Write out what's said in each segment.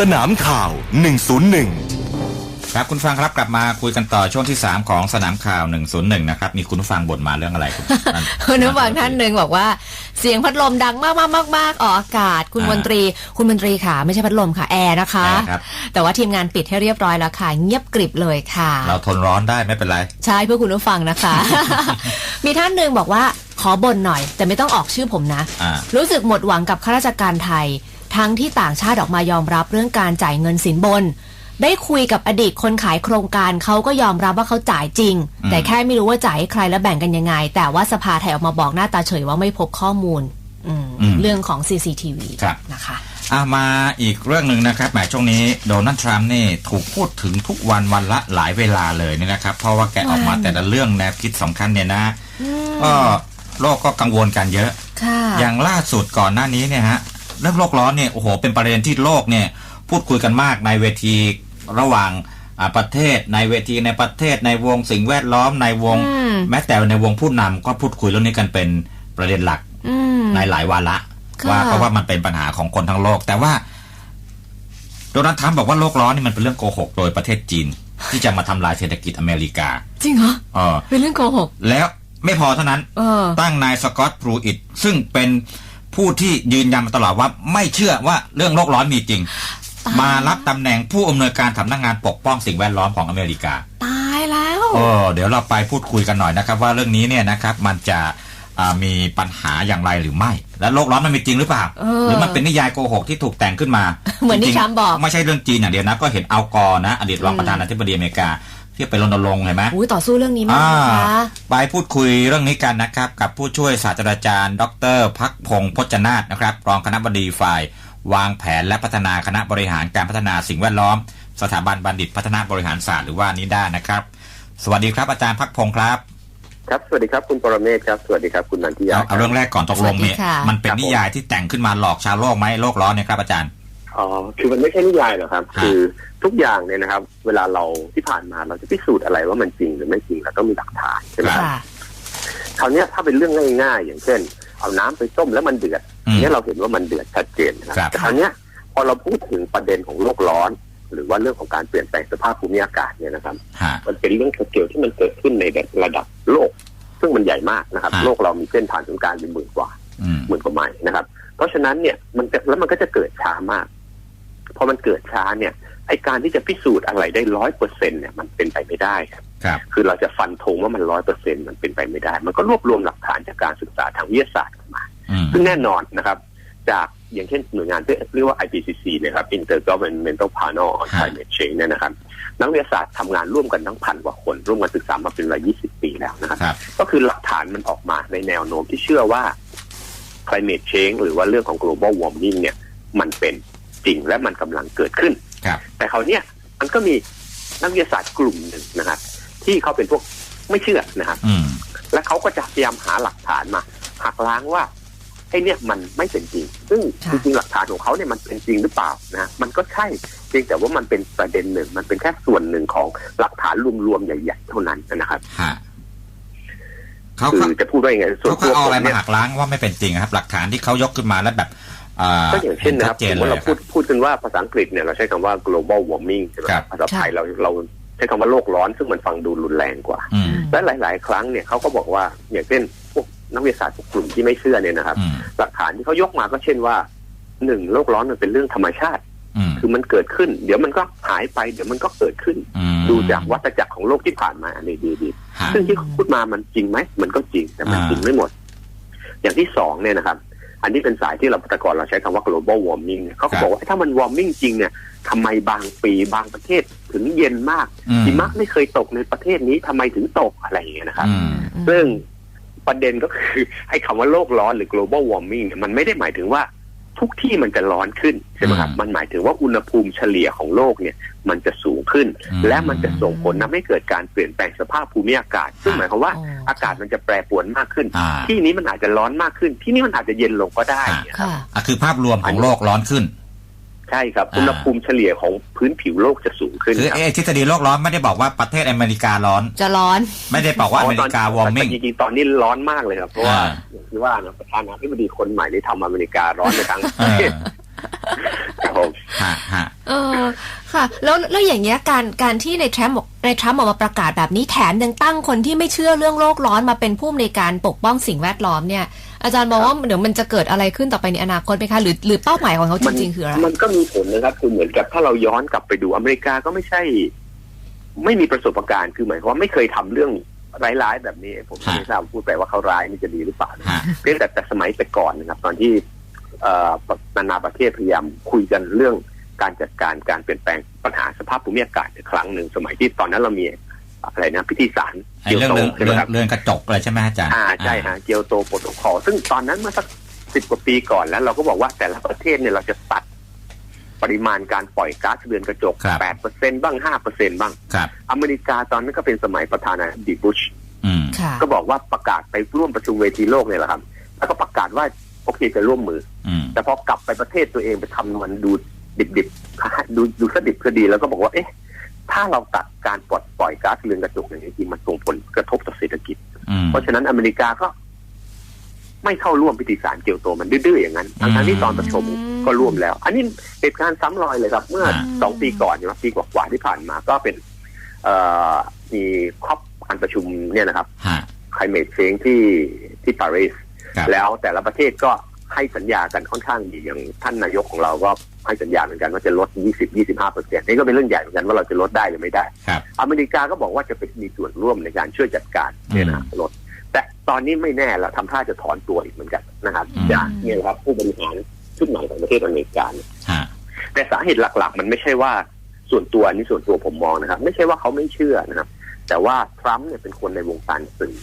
สนามข่าว 101 ครับคุณฟังครับกลับมาคุยกันต่อช่วงที่ 3 ของสนามข่าว 101 นะครับ มีคุณผู้ฟังบ่นมาเรื่องอะไรคุณนั่นคุณผู้ฟังท่านหนึ่งบอกว่าเสียงพัดลมดังมากมากมากมากออกอากาศ คุณอ่ามนตรี คุณมนตรีค่ะ ไม่ใช่พัดลมค่ะ แอร์นะคะแอร์ครับแต่ว่าทีมงานปิดให้เรียบร้อยแล้วค่ะ เงียบกริบเลยค่ะ เราทนร้อนได้ไม่เป็นไร ใช่เพื่อคุณผู้ฟังนะคะ มีท่านหนึ่งบอกว่าขอบ่นหน่อย แต่ไม่ต้องออกชื่อผมนะอ่ารู้สึกหมดหวังกับข้าราชการไทย ทั้งที่ต่างชาติออกมายอมรับเรื่องการจ่ายเงินสินบน ได้คุยกับอดีตคนขายโครงการเขาก็ยอมรับว่าเขาจ่ายจริงอืมแต่แค่ไม่รู้ว่าจ่ายให้ใครและแบ่งกันยังไง แต่ว่าสภาไทยออกมาบอกหน้าตาเฉยว่าไม่พบข้อมูลอืมเรื่องของ CCTV ครับนะคะอะมาอีกเรื่องหนึ่งนะครับแหมช่วงนี้โดนัลด์ทรัมป์นี่ถูกพูดถึงทุกวันวันละหลายเวลาเลยเนี่ยนะครับ เพราะว่าแกออกมาแต่ละเรื่องแนวคิดสำคัญเนี่ยนะก็โลกก็กังวลกันเยอะค่ะอย่างล่าสุดก่อนหน้านี้เนี่ยฮะ เรื่องโลกร้อนเนี่ยโอ้โหเป็นประเด็นที่โลกเนี่ยพูดคุยกันมากในเวทีระหว่างอ่าประเทศในเวทีในประเทศในวงสิ่งแวดล้อมในวงอืมแม้แต่ในวงผู้นำก็พูดคุยเรื่องนี้กันเป็นประเด็นหลักอืมในหลายวาระค่ะว่าเพราะว่ามันเป็นปัญหาของคนทั้งโลก แต่ว่าโดนัลด์ทรัมป์บอกว่าโลกร้อนนี่มันเป็นเรื่องโกหกโดยประเทศจีน ที่จะมาทำลายเศรษฐกิจอเมริกา จริงเหรอเออเป็นเรื่องโกหก แล้วไม่พอเท่านั้นเออตั้งนายสกอตต์พรูอิตซึ่งเป็น ผู้ที่ยืนยันมาตลอดว่าไม่เชื่อว่าเรื่องโลกร้อนมีจริงตายมารับตำแหน่งผู้อำนวยการสำนักงานปกป้องสิ่งแวดล้อมของอเมริกา ตายแล้วโอ้เดี๋ยวเราไปพูดคุยกันหน่อยนะครับ ว่าเรื่องนี้เนี่ยนะครับมันจะอ่ามีปัญหาอย่างไรหรือไม่ และโลกร้อนมันมีจริงหรือเปล่าเออหรือมันเป็นนิยายโกหกที่ถูกแต่งขึ้นมา เหมือนที่จริงๆทรัมป์บอก ไม่ใช่เรื่องจีนอย่างเดียวนะ ก็เห็นอัลกอร์นะ อดีตรองประธานาธิบดีอเมริกา ที่ไปรณรงค์เห็นไหมอุ้ยต่อสู้เรื่องนี้มากนะคะอ่าไปพูดคุยเรื่องนี้กันนะครับ กับผู้ช่วยศาสตราจารย์ ดรพักพงศ์พจนาถนะครับ รองคณะบดีฝ่าย วางแผนและพัฒนาคณะบริหารการพัฒนาสิ่งแวดล้อม สถาบันบัณฑิตพัฒนาบริหารศาสตร์หรือว่านิด้านะครับ สวัสดีครับอาจารย์พักพงศ์ครับครับ สวัสดีครับคุณปรเมศครับ สวัสดีครับคุณนันทิยาเอาเอาเรื่องแรกก่อนตกลงเนี่ยสวัสดีค่ะมันเป็นครับผมนิยายที่แต่งขึ้นมาหลอกชาวโลกไหมโลกร้อนเนี่ยครับอาจารย์ อ๋อคือมันไม่ใช่นิยายหรอกครับฮะคือทุกอย่างเนี่ยนะครับ เวลาเราที่ผ่านมาเราจะพิสูจน์อะไรว่ามันจริงหรือไม่จริงเราต้องมีหลักฐานใช่ไหมครับค่ะคราวเนี้ยถ้าเป็นเรื่องง่ายๆ อย่างเช่น เอาน้ำไปต้มแล้วมันเดือดอืมเนี่ยเราเห็นว่ามันเดือดชัดเจนนะครับครับแต่คราวเนี้ยพอเราพูดถึงประเด็นของโลกร้อน หรือว่าเรื่องของการเปลี่ยนแปลงสภาพภูมิอากาศเนี่ยนะครับฮะมันเป็นเรื่องสเกลที่มันเกิดขึ้นในระดับโลก ซึ่งมันใหญ่มากนะครับฮะโลกเรามีเส้นผ่านศูนย์กลางเป็นหมื่นกว่าอืมหมื่นกว่าไมล์นะครับ เพราะฉะนั้นเนี่ยมันจะแล้วมันก็จะเกิดช้ามาก พอมันเกิดช้าเนี่ยไอการที่จะพิสูจน์อะไรได้ร้อยเปอร์เซ็นเนี่ยมันเป็นไปไม่ได้ครับครับ คือเราจะฟันธงว่ามันร้อยเปอร์เซ็นมันเป็นไปไม่ได้ มันก็รวบรวมหลักฐานจากการศึกษาทางวิทยาศาสตร์ออกมาอืมซึ่งแน่นอนนะครับ จากอย่างเช่นหน่วยงานที่เรียกว่า IPCC นะครับ Intergovernmental Panel on ฮะ Climate Change เนี่ยนะครับ นักวิทยาศาสตร์ทำงานร่วมกันทั้งพันกว่าคน ร่วมกันศึกษามาเป็นเวลา 20 ปีแล้วนะครับครับ ก็คือหลักฐานมันออกมาในแนวโน้มที่เชื่อว่า climate change หรือว่าเรื่องของ global warming เนี่ย มันเป็น จริงและมันกำลังเกิดขึ้นครับแต่เขาวเนี้ยมันก็มีนักวิทยาศาสตร์กลุ่มหนึ่งนะครับที่เขาเป็นพวกไม่เชื่อนะครับอืมและเขาก็จะพยายามหาหลักฐานมาหักล้างว่าไอ้เนี่ยมันไม่เป็นจริง ซึ่งค่ะจริงๆหลักฐานของเขาเนี่ยมันเป็นจริงหรือเปล่านะมันก็ใช่เพียงแต่ว่ามันเป็นประเด็นหนึ่ง มันเป็นแค่ส่วนหนึ่งของหลักฐานรวมๆใหญ่ ๆ เท่านั้นนะครับฮะเขาคืเขาอจะพูดว่ายังไงส่วนเขาตัวเอาผอะไรมมาเนี่ยหักล้างว่าไม่เป็นจริงครับ หลักฐานที่เขายกขึ้นมาแล้วแบบอ่า ก็อย่างเช่นนะคชัรัดบเจนสมเลมติยเราคพูรัดบพูดกันว่าภาษาอังกฤษเนี่ยเราใช้คำว่า global warming ใช่ไหมครับภาษาไทยเราเราใช้คำว่าโลกร้อนซึ่งมันฟังดูรุนแรงกว่าอืมและหลาย ๆ ครั้งเนี่ยเขาก็บอกว่าอย่างเช่นพวกนักวิทยาศาสตร์กลุ่มที่ไม่เชื่อเนี่ยนะครับอืมหลักฐานที่เขายกมาก็เช่นว่าหนึ่งโลกร้อนมันเป็นเรื่องธรรมชาติอืมคือมันเกิดขึ้น เดี๋ยวมันก็หายไปเดี๋ยวมันก็เกิดขึ้นอืมดูจากวัฏจักรของโลกที่ผ่านมาอันนี้ดีดีฮะซึ่งที่เขาพูดมามันจริงไหมมันก็จริงแต่มันอ่าจริงไม่หมด อย่างที่สองเนี่ยนะครับ อันนี้เป็นสายที่เราแต่ก่อนเราใช้คำว่า global warming เนี่ยเขาก็บอกว่าถ้ามัน warming จริงเนี่ยทำไมบางปีบางประเทศถึงเย็นมากอืมหิมะไม่เคยตกในประเทศนี้ทำไมถึงตกอะไรอย่างเงี้ยนะครับอืมซึ่งประเด็นก็คือไอ้คำว่าโลกร้อนหรือ global warming เนี่ยมันไม่ได้หมายถึงว่า ทุกที่มันจะร้อนขึ้นใช่ไหมครับอืมมันหมายถึงว่าอุณหภูมิเฉลี่ยของโลกเนี่ย มันจะสูงขึ้นอืมและมันจะส่งผลทำให้เกิดการเปลี่ยนแปลงสภาพภูมิอากาศ ซึ่งหมายความว่าอ๋อออากาศมันจะแปรปรวนมากขึ้นอ่าที่นี้มันอาจจะร้อนมากขึ้น ที่นี่มันอาจจะเย็นลงก็ได้อ่านะครับค่ะอะคือภาพรวมของโลกร้อนขึ้น ใช่ครับอ่าอุณหภูมิเฉลี่ยของพื้นผิวโลกจะสูงขึ้นคือครับเอะทฤษฎีโลกร้อนไม่ได้บอกว่าประเทศอเมริการ้อน จะร้อน ไม่ได้บอกว่าอเมริกาวอร์มิงแต่จริงๆตอนนี้ร้อนมากเลยครับเพราะว่าอ่าอย่าง ที่ว่านะประธานาธิบดีคนใหม่ที่ทำอเมริการ้อนในทางเออครับผมฮะฮะเออค่ะ แล้วแล้วอย่างเงี้ยการการที่ในทรัมป์ในทรัมป์ออกมาประกาศแบบนี้แถมยังตั้งคนที่ไม่เชื่อเรื่องโลกร้อนมาเป็นผู้ในวยการปกป้องสิ่งแวดล้อมเนี่ย อาจารย์มองว่าเดี๋ยวมันจะเกิดอะไรขึ้นต่อไปในอนาคตไหมคะหรือหรือเป้าหมายของเขาจมันริงๆคืออะไรมันก็มีผลนะครับคือเหมือนกับถ้าเราย้อนกลับไปดูอเมริกาก็ไม่ใช่ ไม่มีประสบการณ์คือหมายความว่าไม่เคยทำเรื่อง ร้ายๆแบบนี้ ผมไม่ทราบพูดไปว่าเขาร้ายนี่จะดีหรือเปล่านะฮะเพียงแต่แต่สมัยแต่ก่อนนะครับ ตอนที่เอ่อนานาประเทศพยายามคุยกันเรื่องการจัดการการเปลี่ยนแปลงปัญหาสภาพภูมิอากาศในครั้งหนึ่งสมัยที่ตอนนั้นเรามีอะไรนะพิธีสารไอ้เรื่องโตเรื่องใช่ไหมเรื่องครับเรื่องกระจกอะไรใช่ไหมอาจารย์อ่าใช่ฮะเกียวโตโปรโตคอลซึ่งตอนนั้นเมื่อสักสิบกว่าปีก่อนแล้ว เราก็บอกว่าแต่ละประเทศเนี่ยเราจะตัด ปริมาณการปล่อยก๊าซเรือนกระจกครับแปดเปอร์เซ็นบ้างห้าเปอร์เซ็นบ้างครับอเมริกาตอนนั้นก็เป็นสมัยประธานาธิบดีบุชอืมค่ะก็บอกว่าประกาศไปร่วมประชุมเวทีโลกเนี่ยแหละครับ แล้วก็ประกาศว่าโอเคจะร่วมมืออืมแต่พอกลับไปประเทศตัวเองไปทำมันดูดิบๆ ดูดูสดิบคดีแล้วก็บอกว่า เอ๊ะ ถ้าเราตัดการปลดปล่อยก๊าซเรือนกระจกอย่างนี้จริงมันส่งผลกระทบต่อเศรษฐกิจอืมเพราะฉะนั้นอเมริกาก็ไม่เข้าร่วมพิธีสารเกียวโตมันดื้อๆอย่างนั้นอืมทั้งๆที่ตอนประชุม ก็ร่วมแล้ว อันนี้เหตุการณ์ซ้ำรอยเลยครับ เมื่ออ่าสองปีก่อนเนี่ยปีกว่าๆที่ผ่านมาก็เป็นเอ่อมีครอบการประชุมเนี่ยนะครับฮะ climate change ที่ที่ปารีสครับแล้วแต่ละประเทศก็ให้สัญญากันค่อนข้างดีอย่างท่านนายกของเราก็ให้สัญญาเหมือนกันว่าจะลด 20-25เปอร์เซ็นต์นี่ก็เป็นเรื่องใหญ่เหมือนกันว่าเราจะลดได้หรือไม่ได้ครับอเมริกาก็บอกว่าจะเป็นมีส่วนร่วมในการช่วยจัดการเนี่ยนะลด แต่ตอนนี้ไม่แน่แล้วทำท่าจะถอนตัวอีกเหมือนกันนะครับอืมจากเนี่ยครับผู้บริหาร ชุดใหม่ของประเทศอเมริกาเนี่ยฮะแต่สาเหตุหลัก ๆ มันไม่ใช่ว่าส่วนตัวอันนี้ส่วนตัวผมมองนะครับ ไม่ใช่ว่าเขาไม่เชื่อนะครับ แต่ว่าทรัมป์เนี่ยเป็นคนในวงการสื่อ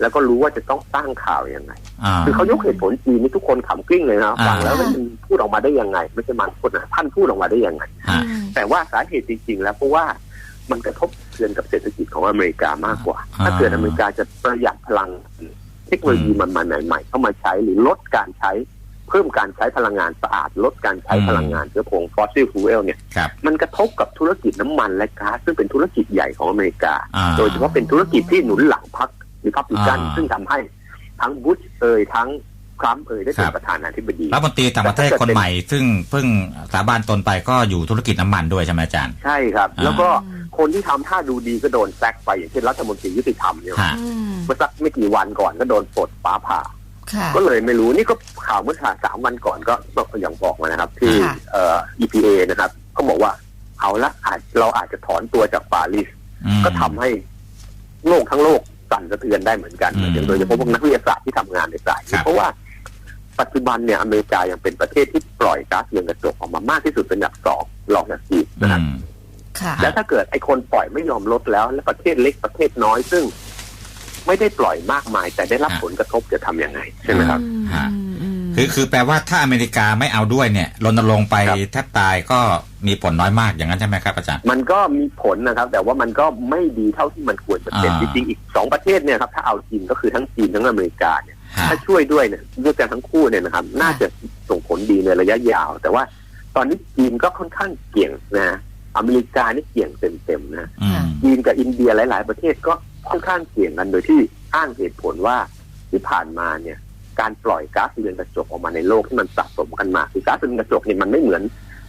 แล้วก็รู้ว่าจะต้องสร้างข่าวยังไงอ่าคือเขายกเหตุผลจีนนี่ทุกคนขำกลิ้งเลยนะอ่าฟังแล้วมันพูดออกมาได้ยังไง ไม่ใช่มันพูดนะท่านพูดออกมาได้ยังไงฮะแต่ว่าสาเหตุจริง ๆ แล้วเพราะว่ามันกระทบเทือนกับเศรษฐกิจของอเมริกามากกว่าอ่าถ้าเกิดอเมริกาจะประหยัดพลังเทคโนโลยีมันมาใหม่ๆเข้ามาใช้หรือลดการใช้ เพิ่มการใช้พลังงานสะอาดลดการใช้พลังงานเชื้อเพลิงฟอสซิลฟูเอลเนี่ยครับมันกระทบกับธุรกิจน้ำมันและก๊าซซึ่งเป็นธุรกิจใหญ่ของอเมริกาอ่าโดยเฉพาะเป็นธุรกิจที่หนุนหลังพรรคริพับลิกันอ่าซึ่งทำให้ทั้งบุชเอ่ยทั้งทรัมป์เอ่ยได้เป็คนรับประธานาธิบดีรัฐมนตรีต่างประเทศคนใหม่ ซึ่งเพิ่งสาบานตนไปก็อยู่ธุรกิจน้ำมันด้วยใช่ไหมอาจารย์ ใช่ครับอ่าแล้วก็คนที่ทำท่าดูดีก็โดนแซกไปอย่างเช่นรัฐมนตรียุติธรรมเนี่ยฮะอืมเมื่อสักไม่กี่วันก่อนก็โดนปลดฟ้าผ่าค่ะ ก็เลยไม่รู้นี่ก็ข่าวเมื่อสามวันก่อนก็อย่างบอกมานะครับ ที่ค่ะเอ่อ EPA นะครับก็บอกว่าเอาละอาจเราอาจจะถอนตัวจากปารีสอืมก็ทำให้โลกทั้งโลกสั่นสะเทือนได้เหมือนกันอืมอย่างโดยเฉพาะพวกนักวิทยาศาสตร์ที่ทำงานในสายครันี้บเพราะว่าปัจจุบันเนี่ยอเมริกายังเป็นประเทศที่ปล่อยก๊าซเรือนกระจกออกมามากที่สุดเป็นอันดับสองรองจากจีนอืนะครับมค่ะแล้วถ้าเกิดไอ้คนปล่อยไม่ยอมลดแล้ว และประเทศเล็กประเทศน้อยซึ่ง ไม่ได้ปล่อยมากมาย แต่ได้รับฮะผลกระทบจะทำยังไงใช่ไหมครับฮะอืมอืมคือคือแปลว่าถ้าอเมริกาไม่เอาด้วยเนี่ยรณรงค์ไปครับแทบตายก็มีผลน้อยมากอย่างนั้นใช่ไหมครับอาจารย์มันก็มีผลนะครับ แต่ว่ามันก็ไม่ดีเท่าที่มันควรจะเป็นอ่าจริงๆอีกสองประเทศเนี่ยครับถ้าเอาจริงก็คือทั้งจีนทั้งอเมริกาเนี่ยฮะถ้าช่วยด้วยเนี่ยด้วยกันทั้งคู่เนี่ยนะครับ น่าจะส่งผลดีในระยะยาว แต่ว่าตอนนี้จีนก็ค่อนข้างเกี่ยงนะอเมริกานี่เกี่ยงเต็มๆนะอืมจีนกับอินเดียหลาย ๆ ประเทศก็ ค่อนข้างเกี่ยงกันโดยที่อ้างเหตุผลว่าที่ผ่านมาเนี่ย การปล่อยก๊าซเรือนกระจกออกมาในโลกที่มันสะสมกันมาคือก๊าซเรือนกระจกเนี่ยมันไม่เหมือน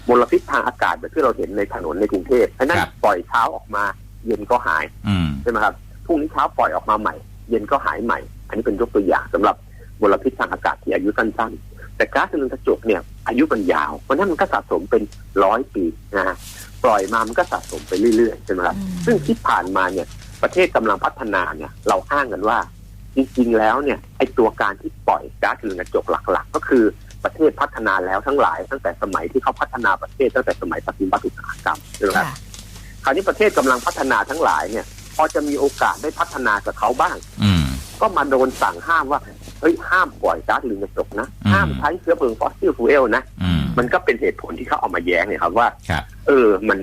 มลพิษทางอากาศแบบที่เราเห็นในถนนในกรุงเทพเพราะฉะนั้นครับปล่อยเช้าออกมา เย็นก็หายอืมใช่ไหมครับพรุ่งนี้เช้าปล่อยออกมาใหม่ เย็นก็หายใหม่ อันนี้เป็นยกตัวอย่างสำหรับมลพิษทางอากาศที่อายุสั้นๆ แต่ก๊าซเรือนกระจกเนี่ยอายุมันยาว เพราะฉะนั้นมันก็สะสมเป็นร้อยปีนะฮะปล่อยมามันก็สะสมไปเรื่อยๆใช่ไหมครับอืมซึ่งที่ผ่านมาเนี่ย ประเทศกำลังพัฒนาเนี่ย เราอ้างกันว่า จริงๆแล้วเนี่ยไอตัวการที่ปล่อยก๊าซเรือนกระจกหลัก ๆ ก็คือประเทศพัฒนาแล้วทั้งหลาย ตั้งแต่สมัยที่เขาพัฒนาประเทศตั้งแต่สมัยปฏิวัติอุตสาหกรรมใช่ไหมครับค่ะคราวนี้ประเทศกำลังพัฒนาทั้งหลายเนี่ย พอจะมีโอกาสได้พัฒนากับเขาบ้าง อืมก็มาโดนสั่งห้ามว่าเฮ้ยห้ามปล่อยก๊าซเรือนกระจกนะอืมห้ามใช้เชื้อเพลิงฟอสซิลฟูเอลนะอืมมันก็เป็นเหตุผลที่เขาเอามาแย้งเนี่ยครับว่าครับเออ มัน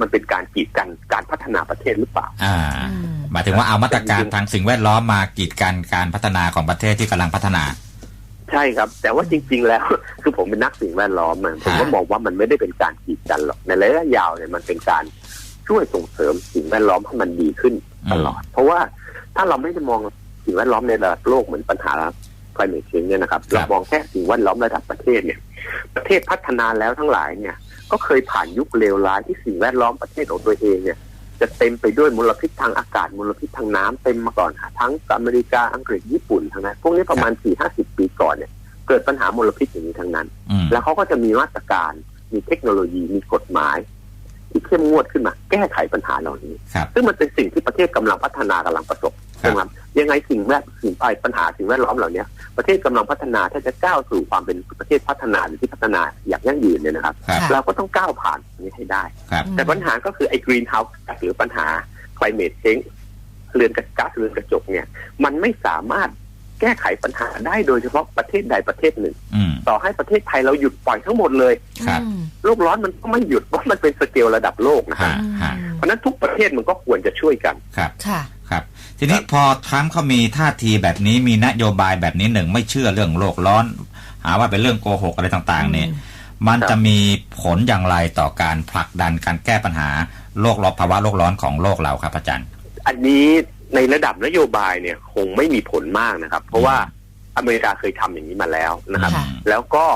มันเป็นการกีดกันการพัฒนาประเทศหรือเปล่า อ่าอืมหมายถึงว่าเอามาตรการทางสิ่งแวดล้อมมากีดกันการพัฒนาของประเทศที่กำลังพัฒนา ใช่ครับ แต่ว่าจริง ๆ แล้วคือผมเป็นนักสิ่งแวดล้อมอะผมก็ฮะมองว่ามันไม่ได้เป็นการกีดกันหรอกในระยะยาวเนี่ยมันเป็นการช่วยส่งเสริมสิ่งแวดล้อมให้มันดีขึ้นตลอด เพราะว่าถ้าเราไม่ได้มองสิ่งแวดล้อมในระดับโลกเหมือนปัญหา climate change เนี่ยนะครับครับเรามองแค่สิ่งแวดล้อมระดับประเทศเนี่ย ประเทศพัฒนาแล้วทั้งหลายเนี่ย ก็ก็เคยผ่านยุคเลวร้ายที่สิ่งแวดล้อมประเทศของตัวเองเนี่ย จะเต็มไปด้วยมลพิษทางอากาศมลพิษทางน้ำเต็มมาก่อนค่ะทั้งอเมริกาอังกฤษญี่ปุ่นทั้งนั้นพวกนี้ประมาณสี่ห้าสิบปีก่อนเนี่ย เกิดปัญหามลพิษอย่างนี้ทั้งนั้นอืมแล้วเขาก็จะมีมาตรการมีเทคโนโลยีมีกฎหมายที่เข้มงวดขึ้นมา แก้ไขปัญหาเหล่านี้ครับซึ่งมันเป็นสิ่งที่ประเทศกำลังพัฒนากำลังประสบครับ นะครับยังไงสิ่งแวดสิ่งไอปัญหาสิ่งแวดล้อมเหล่านี้ประเทศกำลังพัฒนาถ้าจะก้าวสู่ความเป็นประเทศพัฒนาหรือที่พัฒนาอย่างยั่งยืนเนี่ยนะครับครับค่ะเราก็ต้องก้าวผ่านตรงนี้ให้ได้ครับแต่ปัญหาก็คือไอ้ green house หรือปัญหา climate change เรือนกระก๊าซเรือนกระจกเนี่ย มันไม่สามารถแก้ไขปัญหาได้โดยเฉพาะประเทศใดประเทศหนึ่งอืมต่อให้ประเทศไทยเราหยุดปล่อยทั้งหมดเลยครับอืมโลกร้อนมันก็ไม่หยุดเพราะมันเป็นสเกลระดับโลกนะครับฮะฮะเพราะฉะนั้นทุกประเทศมันก็ควรจะช่วยกัน ครับค่ะครับ ทีนี้พอทรัมป์เขามีท่าทีแบบนี้มีนโยบายแบบนี้หนึ่งไม่เชื่อเรื่องโลกร้อน หาว่าเป็นเรื่องโกหกอะไรต่างๆ เนี่ยอืมมันครับจะมีผลอย่างไรต่อการผลักดันการแก้ปัญหาโลกร้อนภาวะโลกร้อนของโลกเราครับอาจารย์ อันนี้ในระดับนโยบายเนี่ยคงไม่มีผลมากนะครับ เพราะว่าอเมริกาเคยทำอย่างนี้มาแล้วนะครับค่ะแล้วก็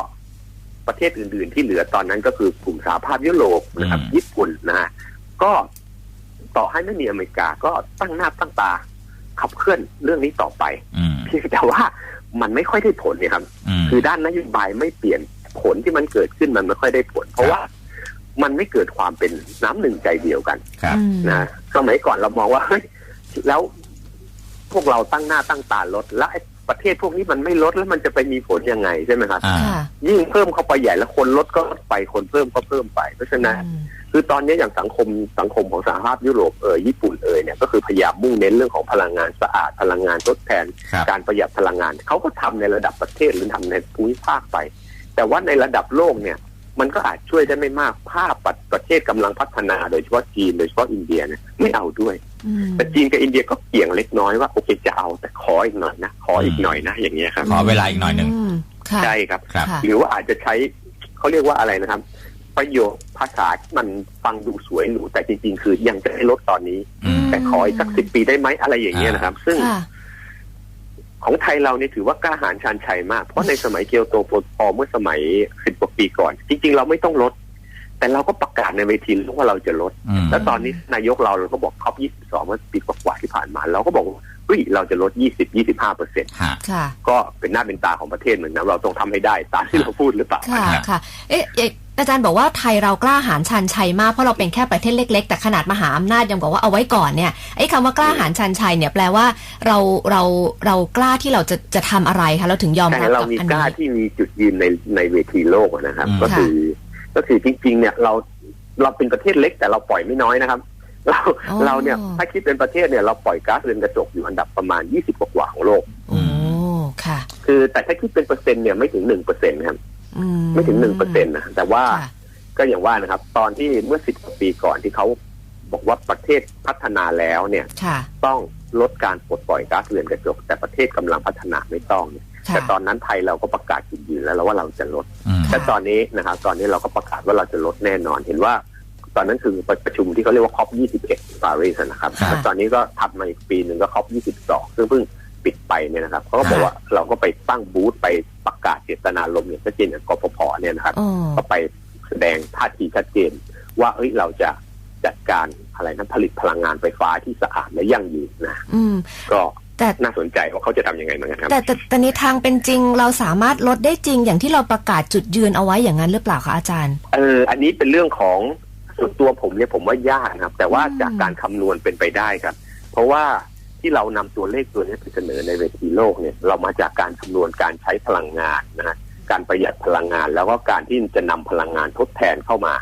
ประเทศอื่น ๆ ที่เหลือตอนนั้นก็คือกลุ่มสหภาพยุโรปนะครับอืมญี่ปุ่นนะฮะก็ ต่อให้ไม่มีอเมริกาก็ตั้งหน้าตั้งตาขับเคลื่อนเรื่องนี้ต่อไปอืมเพียงแต่ว่ามันไม่ค่อยได้ผลเนี่ยครับอืมคือด้านนโยบายไม่เปลี่ยนผลที่มันเกิดขึ้นมันไม่ค่อยได้ผล เพราะว่ามันไม่เกิดความเป็นน้ำหนึ่งใจเดียวกันครับอืมนะสมัยก่อนเรามองว่าเฮ้ยแล้วพวกเราตั้งหน้าตั้งตาลด แล้วไอ้ ประเทศพวกนี้มันไม่ลดแล้วมันจะไปมีผลยังไงใช่ไหมครับอ่าค่ะยิ่งเพิ่มเข้าไปใหญ่แล้วคนลดก็ลดไปคนเพิ่มก็เพิ่มไป เพราะฉะนั้นอืมคือตอนนี้อย่างสังคมสังคมของสหภาพยุโรปเอ่ยญี่ปุ่นเอ่ยเนี่ยก็คือพยายามมุ่งเน้นเรื่องของพลังงานสะอาดพลังงานทดแทนครับการประหยัดพลังงานเขาก็ทำในระดับประเทศหรือทำในภูมิภาคไป แต่ว่าในระดับโลกเนี่ย มันก็อาจช่วยได้ไม่มากภาพประเทศกำลังพัฒนา โดยเฉพาะจีนโดยเฉพาะอินเดียเนี่ยไม่เอาด้วยอืม แต่จีนกับอินเดียก็เกี่ยงเล็กน้อยว่าโอเคจะเอาแต่ขออีกหน่อยนะขออีกหน่อยนะอย่างเงี้ยครับขอเวลาอีกหน่อยหนึ่งมค่ะใช่ครับครับค่ะหรือว่าอาจจะใช้เขาเรียกว่าอะไรนะครับ ประโยคภาษาที่มันฟังดูสวยหรูแต่จริงๆ คือยังจะให้ลดตอนนี้อืมแต่ขออีกสักสิบปีได้ไหมอะไรอย่างเงี้ยนะครับ ซึ่งค่ะของไทยเราเนี่ยถือว่ากล้าหาญชาญชัยมาก เพราะในสมัยเกียวโตโปรโตคอลเมื่อสมัยสิบกว่าปีก่อน จริง ๆ เราไม่ต้องลด แต่เราก็ประกาศในเวทีโลกว่าเราจะลดอืมแล้วตอนนี้นายกเราเราก็บอกครอบ22เมื่อปีกว่าๆที่ผ่านมา เราก็บอกว่าเฮ้ยเราจะลด 20-25เปอร์เซ็นต์ฮะค่ะก็เป็นหน้าเป็นตาของประเทศเหมือนกันเราต้องทำให้ได้ตามที่เราพูดหรือเปล่าค่ะครับค่ะเอ๊ะเอ๊ะอาจารย์บอกว่าไทยเรากล้าหาญชันชัยมากเพราะเราเป็นแค่ประเทศเล็ก ๆ แต่ขนาดมหาอำนาจยังบอกว่าเอาไว้ก่อนเนี่ยไอ้คำว่ากล้าหาญชันชัยเนี่ยแปลว่าเราเราเรากล้าที่เราจะจะทำอะไรคะเราถึงยอมแต่รับเรากับมีอันกล้านี้ที่มีจุดยืนในในเวทีโลกอะนะครับอืมก็คือ ก็คือจริง ๆ เนี่ยเราเราเป็นประเทศเล็กแต่เราปล่อยไม่น้อยนะครับ เราอ๋อเราเนี่ยถ้าคิดเป็นประเทศเนี่ยเราปล่อยก๊าซเรือนกระจกอยู่อันดับประมาณ 20 กว่าๆของโลกโอ้ค่ะ คือแต่ถ้าคิดเป็นเปอร์เซ็นต์เนี่ยไม่ถึงหนึ่งเปอร์เซ็นต์ครับอืไม่ถึงหนึ่งเปอร์เซ็นต์นะแต่ว่าค่ะก็อย่างว่านะครับ ตอนที่เมื่อสิบกว่าปีก่อนที่เขาบอกว่าประเทศพัฒนาแล้วเนี่ยค่ะต้อง ลดการปลดปล่อยก๊าซเรือนกระจก แต่ประเทศกำลังพัฒนาไม่ต้องเนี่ยค่ะแต่ตอนนั้นไทยเราก็ประกาศจุดยืนแล้วว่าเราจะลดอืมค่ะแต่ตอนนี้นะครับตอนนี้เราก็ประกาศว่าเราจะลดแน่นอน เห็นว่าตอนนั้นคือประชุมที่เขาเรียกว่าคอป21ปารีสนะครับครับแล้วตอนนี้ก็ถัดมาอีกปีหนึ่งก็คอป22 ซึ่งเพิ่งปิดไปเนี่ยนะครับเขาก็บอกว่าเราก็ไปตั้งบูธไปประกาศเจตนารมณ์อย่างชัดเจนกับกฟผเนี่ยนะครับอ๋อก็ไปแสดงท่าทีชัดเจนว่าเอ้ยเราจะจัดการ อะไรนั้นผลิตพลังงานไฟฟ้าที่สะอาดและยั่งยืนนะอืมก็แต่น่าสนใจว่าเขาจะทำยังไงเหมือนกันครับแต่แต่แต่ในทางเป็นจริงเราสามารถลดได้จริง อย่างที่เราประกาศจุดยืนเอาไว้อย่างนั้นหรือเปล่าคะอาจารย์ เออ อันนี้เป็นเรื่องของส่วนตัวผมเนี่ยผมว่ายากนะครับ แต่ว่าอืมจากการคำนวณเป็นไปได้ครับ เพราะว่าที่เรานำตัวเลขตัวนี้ไปเสนอในเวทีโลกเนี่ย เรามาจากการคำนวณการใช้พลังงานนะฮะการประหยัดพลังงาน แล้วก็การที่จะนำพลังงานทดแทนเข้ามา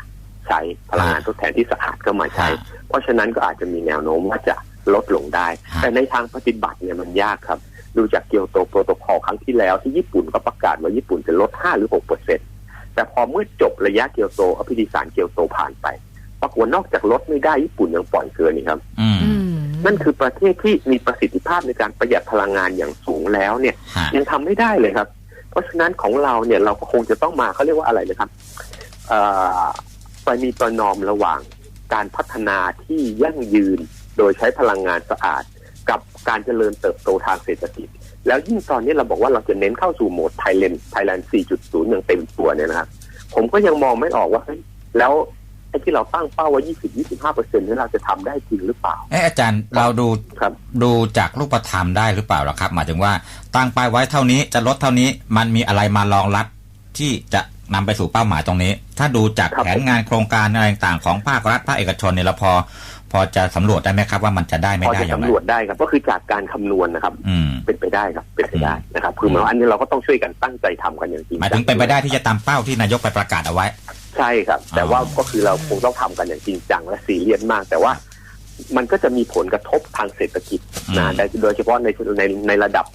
ใช้พลังงานทดแทนที่สะอาดเข้ามาใช้ เพราะฉะนั้นก็อาจจะมีแนวโน้มว่าจะลดลงได้ฮะแต่ในทางปฏิบัติเนี่ยมันยากครับ ดูจากเกียวโตโปรโตคอลครั้งที่แล้วที่ญี่ปุ่นก็ประกาศว่าญี่ปุ่นจะลด 5 หรือ 6 เปอร์เซ็นต์แต่พอเมื่อจบระยะเกียวโตอภิธิสารเกียวโตผ่านไป ปรากฏว่านอกจากลดไม่ได้ญี่ปุ่นยังปล่อยเกินนี่ครับอืมอืมนั่นคือประเทศที่มีประสิทธิภาพในการประหยัดพลังงานอย่างสูงแล้วเนี่ยฮะยังทำไม่ได้เลยครับ เพราะฉะนั้นของเราเนี่ยเราก็คงจะต้องมาเขาเรียกว่าอะไรนะครับ เอ่อไปมีประนอมระหว่างการพัฒนาที่ยั่งยืนโดยใช้พลังงานสะอาด กับการเจริญเติบโตทางเศรษฐกิจ แล้วยิ่งตอนนี้เราบอกว่าเราจะเน้นเข้าสู่โหมดไทยแลนด์ไทยแลนด์4.0 อย่างเต็มตัวเนี่ยนะครับผมก็ยังมองไม่ออกว่าเฮ้ยแล้วไอ้ที่เราตั้งเป้าไว้ยี่สิบยี่สิบห้าเปอร์เซ็นต์นี่เราจะทำได้จริงหรือเปล่าเอะอาจารย์เราดูครับดูจากรูปธรรมได้หรือเปล่าล่ะครับ หมายถึงว่าตั้งเป้ายไว้เท่านี้จะลดเท่านี้มันมีอะไรมารองรับที่จะ นำไปสู่เป้าหมายตรงนี้ ถ้าดูจากครับแผนงานโครงการอะไรต่างๆของภาครัฐภาคเอกชนเนี่ยเราพอ พอจะสำรวจได้ไหมครับว่ามันจะได้ไม่พอได้จะอย่างไรสำรวจได้ครับก็คือจากการคำนวณนะครับอืมเป็นไปได้ครับเป็นไปได้นะครับ คือหมายว่าอันนี้เราก็ต้องช่วยกันตั้งใจทำกันอย่างจริงหมายถึงเป็นไปได้ที่จะตามเป้าที่นายกไปประกาศเอาไว้ ใช่ครับ แต่ว่าก็คือเราคงต้องทำกันอย่างจริงจังและซีเรียสมาก แต่ว่ามันก็จะมีผลกระทบทางเศรษฐกิจนะอืมแต่โดยเฉพาะในในในระดับ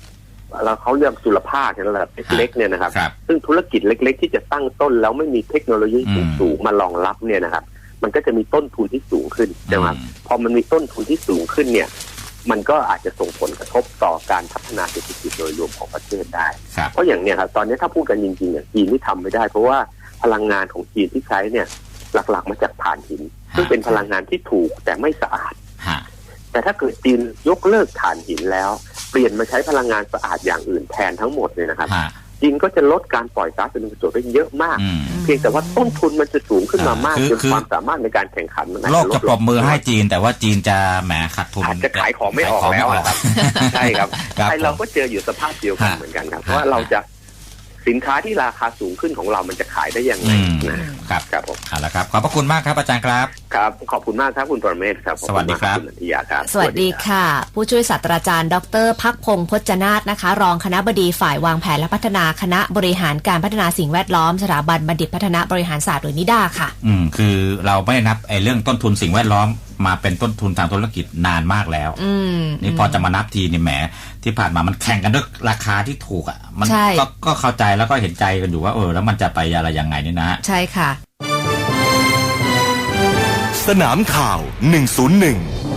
เราเขาเรียกสุลภาคในระดับเล็กๆเนี่ยนะครับครับ ซึ่งธุรกิจเล็ก ๆ ที่จะตั้งต้นแล้วไม่มีเทคโนโลยีอืมสูงๆมารองรับเนี่ยนะครับ มันก็จะมีต้นทุนที่สูงขึ้นใช่ไหมครับอืมพอมันมีต้นทุนที่สูงขึ้นเนี่ย มันก็อาจจะส่งผลกระทบต่อการพัฒนาเศรษฐกิจโดยรวมของประเทศได้ครับเพราะอย่างเนี้ยครับตอนนี้ถ้าพูดกันจริงๆเนี่ยจีนที่ทำไม่ได้ เพราะว่าพลังงานของจีนที่ใช้เนี่ย หลักๆมาจากถ่านหิน ซึ่งเป็นพลังงานที่ถูกแต่ไม่สะอาดฮะแต่ถ้าเกิดจีนยกเลิกถ่านหินแล้ว เปลี่ยนมาใช้พลังงานสะอาดอย่างอื่นแทนทั้งหมดเนี่ยนะครับฮะจีนก็จะลดการปล่อยก๊าซเรือนกระจกได้เยอะมากอืมเพียงแต่ว่าต้นทุนมันจะสูงขึ้นมามากคือจนคือความสามารถในการแข่งขันมันอาจโลกจะลจะดปลรงบมือให้จีน แต่ว่าจีนจะแหมขาดทุนอาจจะขายของไม่ออกขายแล้วไม่อะครับใช่ครับครับไอเราผมก็เจออยู่สภาพเดียวกันฮะเหมือนกันครับฮะว่าเราจะ สินค้าที่ราคาสูงขึ้นของเรามันจะขายได้ยังไงอืมนะครับครับผมเอาละครับขอบพระคุณมากครับอาจารย์ครับครับ ขอบคุณมากครับคุณปรเมศครับขอณสวัสดีครับมากคุณนันทิยาครับสวัสดีค่ะ ผู้ช่วยศาสตราจารย์ ดรพักพงศ์พจนาถนะคะ รองคณะบดีฝ่ายวางแผนและพัฒนาคณะบริหารการพัฒนาสิ่งแวดล้อมสถาบันบัณฑิตพัฒนาบริหารศาสตร์หรือนิดาค่ะ อืมคือเราไม่ได้นับไอ้เรื่องต้นทุนสิ่งแวดล้อมมาเป็นต้นทุนทางธุรกิจนานมากแล้วอืมนี่พอจะมานับทีนี่แหมที่ผ่านมามันแข่งกันด้วยราคาที่ถูกอะมันใช่ก็ก็เข้าใจแล้วก็เห็นใจกันอยู่ว่าเออแล้วมันจะไปอะไรยังไงนี่นะฮะใช่ค่ะ สนามข่าว 101